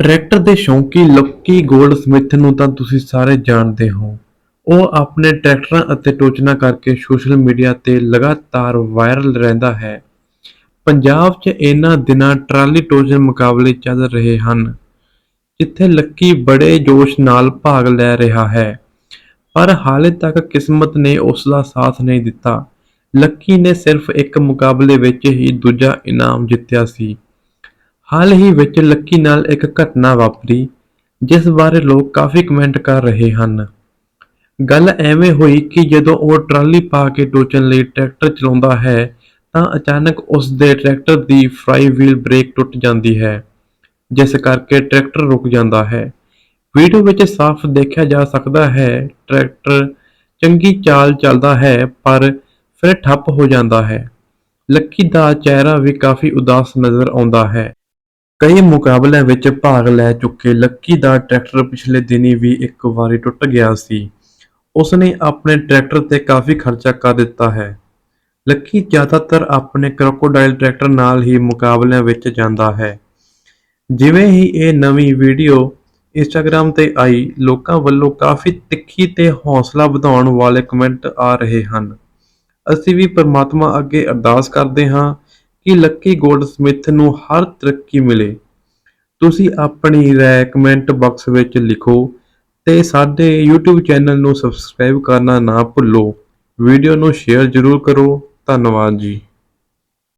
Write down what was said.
Tractor ਦੇ ਸ਼ੌਂਕੀ Lucky ਗੋਲਡਸਮਿਥ ਨੂੰ ਤਾਂ ਤੁਸੀਂ ਸਾਰੇ ਜਾਣਦੇ ਹੋ। ਉਹ ਆਪਣੇ ਟਰੈਕਟਰਾਂ ਅਤੇ ਟੋਚਨਾਂ ਕਰਕੇ ਸੋਸ਼ਲ ਮੀਡੀਆ ਤੇ ਲਗਾਤਾਰ ਵਾਇਰਲ ਰਹਿੰਦਾ ਹੈ। ਪੰਜਾਬ 'ਚ ਇਹਨਾਂ ਦਿਨਾਂ ਟਰਾਲੀ ਟੋਚਨ ਮੁਕਾਬਲੇ ਚੱਲ ਰਹੇ ਹਨ, ਜਿੱਥੇ ਲੱਕੀ ਬੜੇ ਜੋਸ਼ ਨਾਲ ਭਾਗ ਲੈ ਰਿਹਾ ਹੈ। ਪਰ ਹਾਲੇ ਤੱਕ ਕਿਸਮਤ ਨੇ ਉਸ ਦਾ ਸਾਥ ਨਹੀਂ ਦਿੱਤਾ। ਲੱਕੀ ਨੇ ਸਿਰਫ ਇੱਕ ਮੁਕਾਬਲੇ ਵਿੱਚ ਹੀ ਦੂਜਾ ਇਨਾਮ ਜਿੱਤਿਆ ਸੀ। ਹਾਲ ਹੀ ਵਿੱਚ ਲੱਕੀ ਨਾਲ ਇੱਕ ਘਟਨਾ ਵਾਪਰੀ, ਜਿਸ ਬਾਰੇ ਲੋਕ ਕਾਫੀ ਕਮੈਂਟ ਕਰ ਰਹੇ ਹਨ। ਗੱਲ ਐਵੇਂ ਹੋਈ ਕਿ ਜਦੋਂ ਉਹ ਟਰਾਲੀ ਪਾ ਕੇ ਟੋਚਣ ਲਈ ਟਰੈਕਟਰ ਚਲਾਉਂਦਾ ਹੈ, ਤਾਂ ਅਚਾਨਕ ਉਸ ਦੇ ਟਰੈਕਟਰ ਦੀ ਫਰਾਈ ਵੀਲ ਬ੍ਰੇਕ ਟੁੱਟ ਜਾਂਦੀ ਹੈ, ਜਿਸ ਕਰਕੇ ਟਰੈਕਟਰ ਰੁਕ ਜਾਂਦਾ ਹੈ। ਵੀਡੀਓ ਵਿੱਚ ਸਾਫ਼ ਦੇਖਿਆ ਜਾ ਸਕਦਾ ਹੈ, ਟਰੈਕਟਰ ਚੰਗੀ ਚਾਲ ਚੱਲਦਾ ਹੈ, ਪਰ ਫਿਰ ਠੱਪ ਹੋ ਜਾਂਦਾ ਹੈ। ਲੱਕੀ ਦਾ ਚਿਹਰਾ ਵੀ ਕਾਫੀ ਉਦਾਸ ਨਜ਼ਰ ਆਉਂਦਾ ਹੈ। ਕਈ ਮੁਕਾਬਲਿਆਂ ਵਿੱਚ ਭਾਗ ਲੈ ਚੁੱਕੇ ਲੱਕੀ ਦਾ ਟਰੈਕਟਰ ਪਿਛਲੇ ਦਿਨੀ ਵੀ ਇੱਕ ਵਾਰੀ ਟੁੱਟ ਗਿਆ ਸੀ। ਉਸਨੇ ਆਪਣੇ ਟਰੈਕਟਰ ਤੇ ਕਾਫੀ ਖਰਚਾ ਕਰ ਦਿੱਤਾ ਹੈ। ਲੱਕੀ ਜ਼ਿਆਦਾਤਰ ਆਪਣੇ ਕ੍ਰੋਕੋਡਾਈਲ ਟਰੈਕਟਰ ਨਾਲ ਹੀ ਮੁਕਾਬਲਿਆਂ ਵਿੱਚ ਜਾਂਦਾ ਹੈ। ਜਿਵੇਂ ਹੀ ਇਹ ਨਵੀਂ ਵੀਡੀਓ ਇੰਸਟਾਗ੍ਰam ਤੇ ਆਈ, ਲੋਕਾਂ ਵੱਲੋਂ ਕਾਫੀ ਤਿੱਖੀ ਤੇ ਹੌਸਲਾ ਵਧਾਉਣ ਵਾਲੇ ਕਮੈਂਟ ਆ ਰਹੇ ਹਨ। ਅਸੀਂ ਵੀ ਪਰਮਾਤਮਾ ਅੱਗੇ ਅਰਦਾਸ ਕਰਦੇ ਹਾਂ ਕਿ ਲੱਕੀ ਗੋਲਡ ਸਮਿਥ ਨੂੰ ਹਰ ਤਰੱਕੀ ਮਿਲੇ। ਤੁਸੀਂ ਆਪਣੀ ਰਾਏ ਕਮੈਂਟ ਬਾਕਸ ਵਿੱਚ ਲਿਖੋ ਤੇ ਸਾਡੇ YouTube ਚੈਨਲ ਨੂੰ ਸਬਸਕ੍ਰਾਈਬ ਕਰਨਾ ਨਾ ਭੁੱਲੋ। ਵੀਡੀਓ ਨੂੰ ਸ਼ੇਅਰ ਜ਼ਰੂਰ ਕਰੋ। ਧੰਨਵਾਦ ਜੀ।